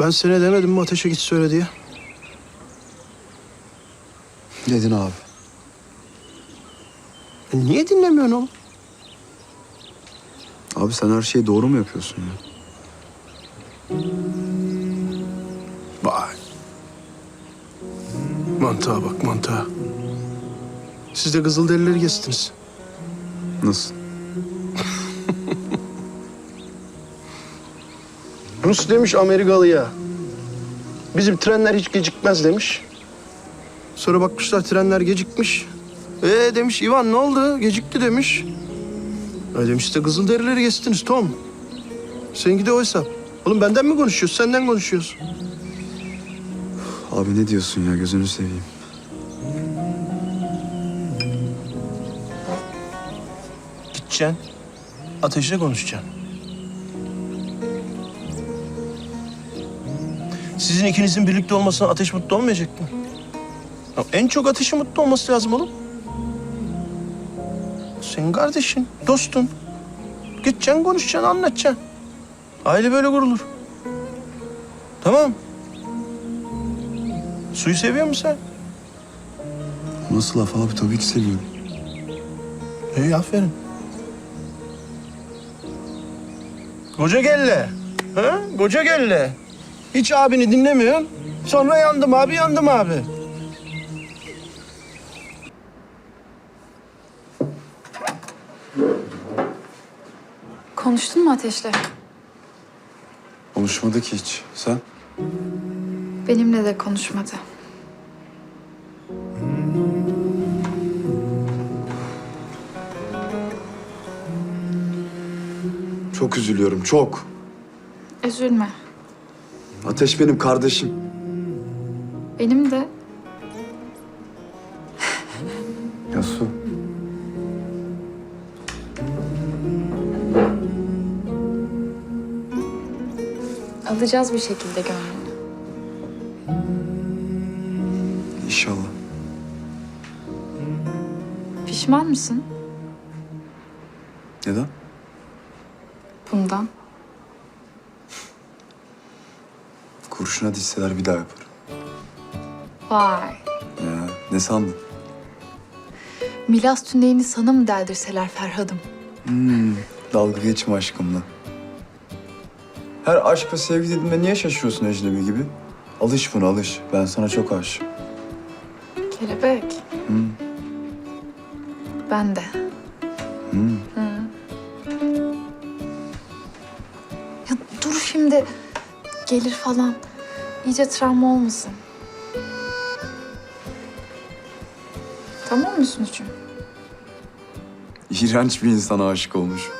Ben sana demedim mi ateşe git söyle diye. Dedin abi. E niye dinlemiyorsun oğlum? Abi sen her şeyi doğru mu yapıyorsun ya? Vay. Mantığa bak mantığa. Siz de Kızılderilileri geçtiniz. Nasıl? Rus demiş Amerikalı'ya. Bizim trenler hiç gecikmez demiş. Sonra bakmışlar trenler gecikmiş. Ee demiş Ivan ne oldu? Gecikti demiş. E demiş işte Kızılderilileri geçtiniz Tom. Seninki de o hesap. Oğlum benden mi konuşuyorsun? Senden konuşuyoruz. Abi ne diyorsun ya gözünü seveyim. Gideceksin. Ateşle konuşacaksın. Sizin ikinizin birlikte olmasına ateş mutlu olmayacak mı? Ya en çok ateşin mutlu olması lazım oğlum. Senin kardeşin, dostun. Gideceksin, konuşacaksın, anlatacaksın. Aile böyle kurulur. Tamam. Suyu seviyor musun sen? Nasıl laf abi tabii ki seviyorum. İyi aferin. Koca gelle. Ha? Koca gelle. Hiç abini dinlemiyorsun. Sonra yandım abi, yandım abi. Konuştun mu Ateş'le? Konuşmadı ki hiç. Sen? Benimle de konuşmadı. Çok üzülüyorum çok. Üzülme. Ateş benim kardeşim. Benim de Ya su. alacağız bir şekilde gönlünü. İnşallah. Pişman mısın Neden? Kurşuna dişseler bir daha yaparım. Vay. Ya ne sandın? Milas tüneyini sana mı deldirseler Ferhat'ım? Hmm, dalga geçme aşkımla. Her aşk ve sevgi dediğinde niye şaşırıyorsun ecnebi gibi? Alış buna alış. Ben sana çok aşığım. Kelebek. Hı. Ben de. Hı. Hı. Ya dur şimdi. Gelir falan. İyice travma olmasın. Tamam mı Sütçüm? İğrenç bir insana aşık olmuş.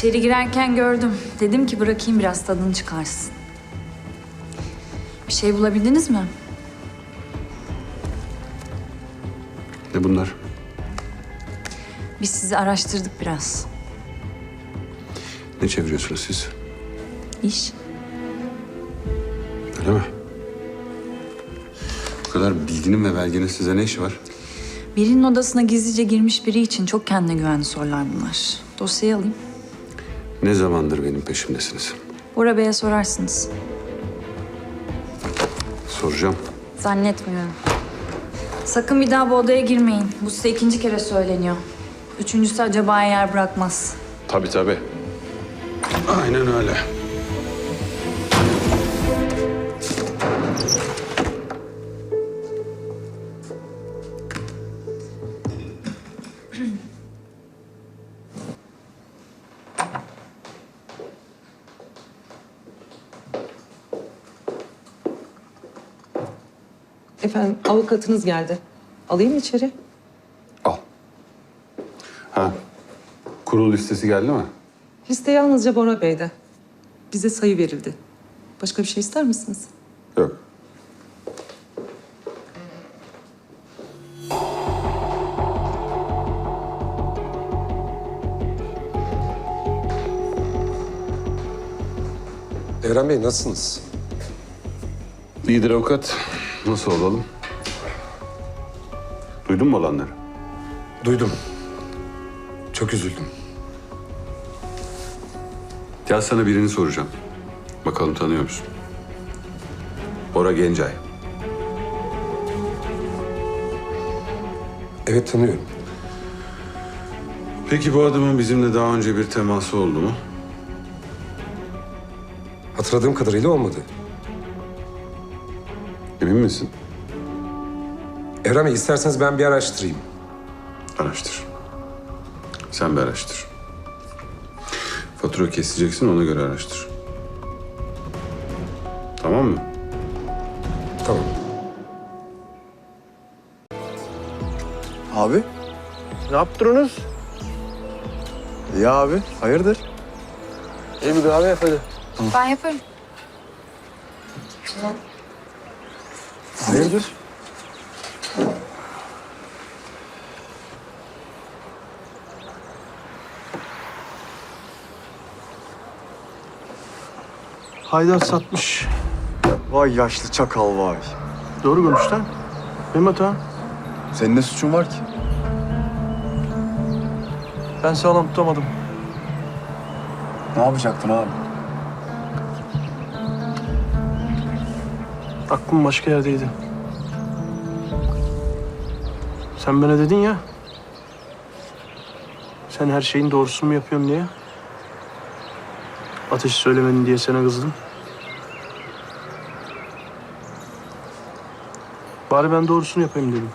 İçeri girerken gördüm. Dedim ki bırakayım biraz tadını çıkarsın. Bir şey bulabildiniz mi? Ne bunlar? Biz sizi araştırdık biraz. Ne çeviriyorsunuz siz? İş. Öyle mi? Bu kadar bilginin ve belgenin size ne işi var? Birinin odasına gizlice girmiş biri için çok kendine güvenli sorular bunlar. Dosyayı alayım. Ne zamandır benim peşimdesiniz? Bora Bey'e sorarsınız. Soracağım. Zannetmiyorum. Sakın bir daha bu odaya girmeyin. Bu size ikinci kere söyleniyor. Üçüncüsü acaba yer bırakmaz. Tabii tabii. Aynen öyle. Efendim avukatınız geldi. Alayım mı içeri? Al. Ha. Kurul listesi geldi mi? Liste yalnızca Bora Bey'de. Bize sayı verildi. Başka bir şey ister misiniz? Yok. Evren Bey nasılsınız? Lider avukat. Nasıl olalım? Duydun mu olanları? Duydum. Çok üzüldüm. Gel sana birini soracağım. Bakalım tanıyor musun? Bora Gencay. Evet tanıyorum. Peki bu adamın bizimle daha önce bir teması oldu mu? Hatırladığım kadarıyla olmadı. Emin misin? Evren Bey isterseniz ben bir araştırayım. Araştır. Sen bir araştır. Fatura keseceksin ona göre araştır. Tamam mı? Tamam. Abi? Ne yaptırıyorsunuz? Ya abi, hayırdır? İyi bir kahve yap hadi. Ben yaparım. Hayırdır? Haydar satmış. Vay yaşlı çakal vay. Doğru konuş lan. Benim hatam. Senin ne suçun var ki? Ben sağlam tutamadım. Ne yapacaktın abi? Aklım başka yerdeydi. Sen bana dedin ya. Sen her şeyin doğrusunu mu yapıyorsun diye. Ateşi söylemedin diye sana kızdım. Bari ben doğrusunu yapayım dedim.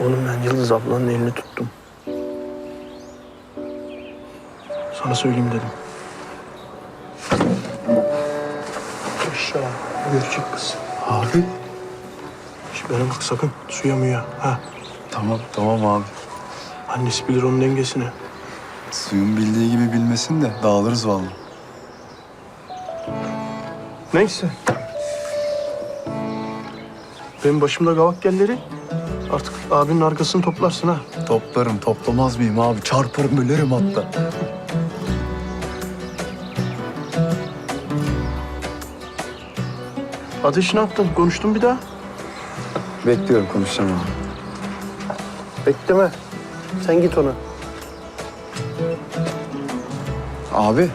Oğlum ben Yıldız ablanın elini tuttum. Sana söyleyeyim dedim. Aşağı görecek kız. Abi? Şimdi bana bak sakın suya muya. Ha. Tamam, tamam abi. Annesi bilir onun dengesini. Suyun bildiği gibi bilmesin de dağılırız vallahi. Neyse. Benim başımda gavak gelleri. Artık abinin arkasını toplarsın ha. Toplarım, toplamaz mıyım abi? Çarparım, bölerim hatta. Ateş ne yaptın? Konuştun bir daha. Bekliyorum, konuşacağım abi. Bekleme. Sen git ona. Abi,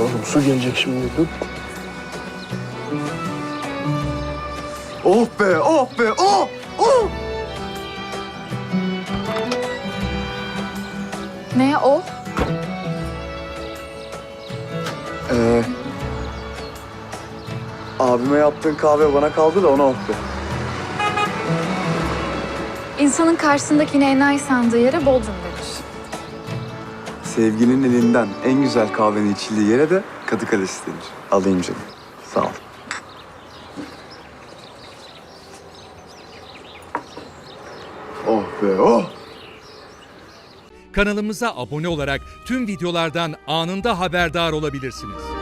Oğlum su gelecek şimdi. Dur. oh be, oh be, oh! Abime yaptığın kahve bana kaldı da ona be. İnsanın karşısındakini enayi sandığı yere Bodrum denir. Sevgilinin elinden en güzel kahvenin içildiği yere de Kadı Kalesi denir. Alayım canım. Sağ ol. Oh be, oh! Kanalımıza abone olarak tüm videolardan anında haberdar olabilirsiniz.